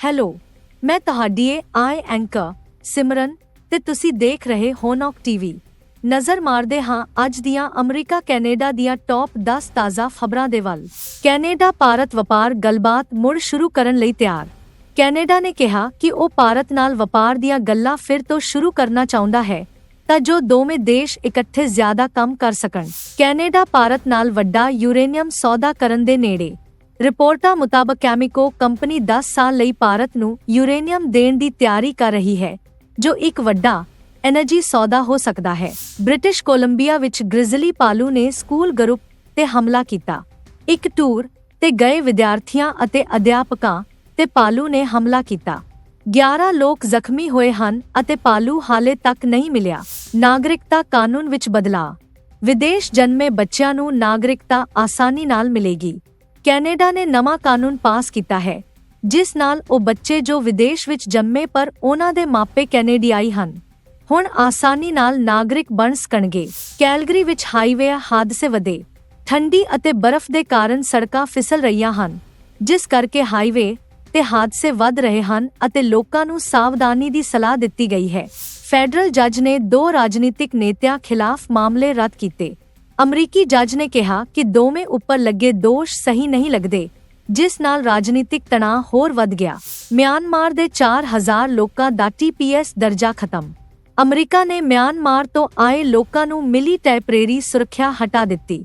Hello, ਮੈਂ ਤੁਹਾਡੀ ਏ ਆਈ anchor, ਸਿਮਰਨ, ਤੇ ਤੁਸੀਂ ਦੇਖ ਰਹੇ ਹੋ ਨੌਕ ਟੀਵੀ ਨਜ਼ਰ ਮਾਰਦੇ ਹਾਂ ਅੱਜ ਦੀਆਂ ਅਮਰੀਕਾ ਕੈਨੇਡਾ ਦੀਆਂ ਟੌਪ 10 ਤਾਜ਼ਾ ਖਬਰਾਂ ਦੇ ਵੱਲ। ਕੈਨੇਡਾ ਭਾਰਤ ਵਪਾਰ ਗੱਲਬਾਤ ਮੁੜ ਸ਼ੁਰੂ ਕਰਨ ਲਈ ਤਿਆਰ। ਕੈਨੇਡਾ ਨੇ ਕਿਹਾ ਕਿ ਉਹ ਭਾਰਤ ਨਾਲ ਵਪਾਰ ਦੀਆਂ ਗੱਲਾਂ ਫਿਰ ਤੋਂ ਸ਼ੁਰੂ ਕਰਨਾ ਚਾਹੁੰਦਾ ਹੈ, ਤਾਂ ਜੋ ਦੋਵੇਂ ਦੇਸ਼ ਇਕੱਠੇ ਜ਼ਿਆਦਾ ਕੰਮ ਕਰ ਸਕਣ। ਕੈਨੇਡਾ ਭਾਰਤ ਨਾਲ ਵੱਡਾ ਯੂਰੇਨੀਅਮ ਸੌਦਾ ਕਰਨ ਦੇ ਨੇੜੇ। ਰਿਪੋਰਟਾਂ ਮੁਤਾਬਕ ਕੈਮੀਕੋ ਕੰਪਨੀ 10 ਸਾਲ ਲਈ ਭਾਰਤ ਨੂੰ ਯੂਰੇਨੀਅਮ ਦੇਣ ਦੀ ਤਿਆਰੀ ਕਰ ਰਹੀ ਹੈ, ਜੋ ਇੱਕ ਵੱਡਾ ਐਨਰਜੀ ਸੌਦਾ ਹੋ ਸਕਦਾ ਹੈ। ਬ੍ਰਿਟਿਸ਼ ਕੋਲੰਬੀਆ ਵਿੱਚ ਗ੍ਰਿਜ਼ਲੀ ਪਾਲੂ ਨੇ ਸਕੂਲ ਗਰੁੱਪ ਤੇ ਹਮਲਾ ਕੀਤਾ। ਇੱਕ ਟੂਰ ਤੇ ਗਏ ਵਿਦਿਆਰਥੀਆਂ ਅਤੇ ਅਧਿਆਪਕਾਂ ਤੇ ਪਾਲੂ ਨੇ ਹਮਲਾ ਕੀਤਾ। 11 ਲੋਕ ਜ਼ਖਮੀ ਹੋਏ ਹਨ ਅਤੇ ਪਾਲੂ ਹਾਲੇ ਤੱਕ ਨਹੀਂ ਮਿਲਿਆ। ਨਾਗਰਿਕਤਾ ਕਾਨੂੰਨ ਵਿੱਚ ਬਦਲਾਅ। ਵਿਦੇਸ਼ ਜਨਮੇ ਬੱਚਿਆਂ ਨੂੰ ਨਾਗਰਿਕਤਾ ਆਸਾਨੀ ਨਾਲ ਮਿਲੇਗੀ। ਕੈਨੇਡਾ ਨੇ ਨਵਾਂ ਕਾਨੂੰਨ ਪਾਸ ਕੀਤਾ ਹੈ, ਜਿਸ ਨਾਲ ਉਹ ਬੱਚੇ ਜੋ ਵਿਦੇਸ਼ ਵਿੱਚ ਜੰਮੇ ਪਰ ਉਹਨਾਂ ਦੇ ਮਾਪੇ ਕੈਨੇਡੀਆਈ ਹਨ, ਹੁਣ ਆਸਾਨੀ ਨਾਲ ਨਾਗਰਿਕ ਬਣ ਸਕਣਗੇ। ਕੈਲਗਰੀ ਵਿੱਚ ਹਾਈਵੇ ਹਾਦਸੇ ਵਧੇ। ਠੰਡੀ ਅਤੇ ਬਰਫ਼ ਦੇ ਕਾਰਨ ਸੜਕਾਂ ਫਿਸਲ ਰਹੀਆਂ ਹਨ, ਜਿਸ ਕਰਕੇ ਹਾਈਵੇ ਤੇ ਹਾਦਸੇ ਵੱਧ ਰਹੇ ਹਨ ਅਤੇ ਲੋਕਾਂ ਨੂੰ ਸਾਵਧਾਨੀ ਦੀ ਸਲਾਹ ਦਿੱਤੀ ਗਈ ਹੈ। ਫੈਡਰਲ ਜੱਜ ਨੇ ਦੋ ਰਾਜਨੀਤਿਕ ਨੇਤਿਆਂ ਖਿਲਾਫ ਮਾਮਲੇ ਰੱਦ ਕੀਤੇ। ਅਮਰੀਕੀ ਜੱਜ ਨੇ ਕਿਹਾ ਕਿ ਦੋਵੇਂ ਉੱਪਰ ਲੱਗੇ ਦੋਸ਼ ਸਹੀ ਨਹੀਂ ਲੱਗਦੇ, ਜਿਸ ਨਾਲ ਰਾਜਨੀਤਿਕ ਤਣਾਅ ਹੋਰ ਵੱਧ ਗਿਆ। ਮਿਆਂਮਾਰ ਦੇ 4000 ਲੋਕਾਂ ਦਾ ਟੀਪੀਐਸ ਦਰਜਾ ਖਤਮ। ਅਮਰੀਕਾ ਨੇ ਮਿਆਂਮਾਰ ਤੋਂ ਆਏ ਲੋਕਾਂ ਨੂੰ ਮਿਲੀ ਟੈਂਪਰੇਰੀ ਸੁਰੱਖਿਆ ਹਟਾ ਦਿੱਤੀ।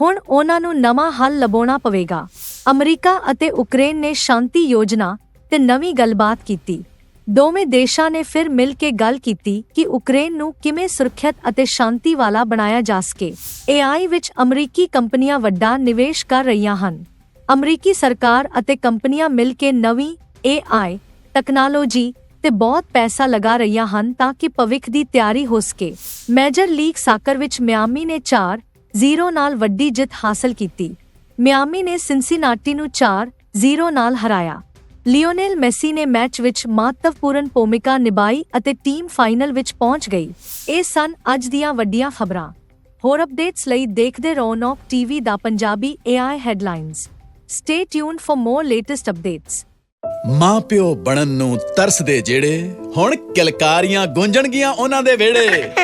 ਹੁਣ ਉਹਨਾਂ ਨੂੰ ਨਵਾਂ ਹੱਲ ਲੱਭਣਾ ਪਵੇਗਾ। ਅਮਰੀਕਾ ਅਤੇ ਉਕਰੇਨ ਨੇ ਸ਼ਾਂਤੀ ਯੋਜਨਾ ਤੇ ਨਵੀਂ ਗੱਲਬਾਤ ਕੀਤੀ। ਦੋਵੇਂ ਦੇਸ਼ਾਂ ਨੇ ਫਿਰ ਮਿਲ ਕੇ ਗੱਲ ਕੀਤੀ ਕਿ ਯੂਕਰੇਨ ਨੂੰ ਕਿਵੇਂ ਸੁਰੱਖਿਅਤ ਅਤੇ ਸ਼ਾਂਤੀ ਵਾਲਾ ਬਣਾਇਆ ਜਾ ਸਕੇ। AI ਵਿੱਚ ਅਮਰੀਕੀ ਕੰਪਨੀਆਂ ਵੱਡਾ ਨਿਵੇਸ਼ ਕਰ ਰਹੀਆਂ ਹਨ। ਅਮਰੀਕੀ ਸਰਕਾਰ ਅਤੇ ਕੰਪਨੀਆਂ ਮਿਲ ਕੇ ਨਵੀਂ AI ਟੈਕਨੋਲੋਜੀ ਤੇ ਬਹੁਤ ਪੈਸਾ ਲਗਾ ਰਹੀਆਂ ਹਨ ਤਾਂ ਕਿ ਭਵਿੱਖ ਦੀ ਤਿਆਰੀ ਹੋ ਸਕੇ। ਮੇਜਰ ਲੀਗ ਸਾਕਰ ਵਿੱਚ ਮਿਆਮੀ ਨੇ 4-0 ਨਾਲ ਵੱਡੀ ਜਿੱਤ ਹਾਸਲ ਕੀਤੀ। ਮਿਆਮੀ ਨੇ ਸਿਨਸਿਨਾਟੀ ਨੂੰ 4-0 ਨਾਲ ਹਰਾਇਆ। ਲਿਓਨੇਲ ਮੈਸੀ ਨੇ ਮੈਚ ਵਿੱਚ ਮਹੱਤਵਪੂਰਨ ਭੂਮਿਕਾ ਨਿਭਾਈ ਅਤੇ ਟੀਮ ਫਾਈਨਲ ਵਿੱਚ ਪਹੁੰਚ ਗਈ। ਇਹ ਸਨ ਅੱਜ ਦੀਆਂ ਵੱਡੀਆਂ ਖਬਰਾਂ। ਹੋਰ ਅਪਡੇਟਸ ਲਈ ਦੇਖਦੇ ਰਹੋ ਨੌਕ TV the Punjabi AI headlines. Stay tuned for more latest updates ਮਾਂ ਪਿਓ ਬਣਨ ਨੂੰ ਤਰਸਦੇ ਜਿਹੜੇ ਹੁਣ ਕਿਲਕਾਰੀਆਂ ਗੂੰਜਣਗੀਆਂ ਉਹਨਾਂ ਦੇ ਵਿਹੜੇ।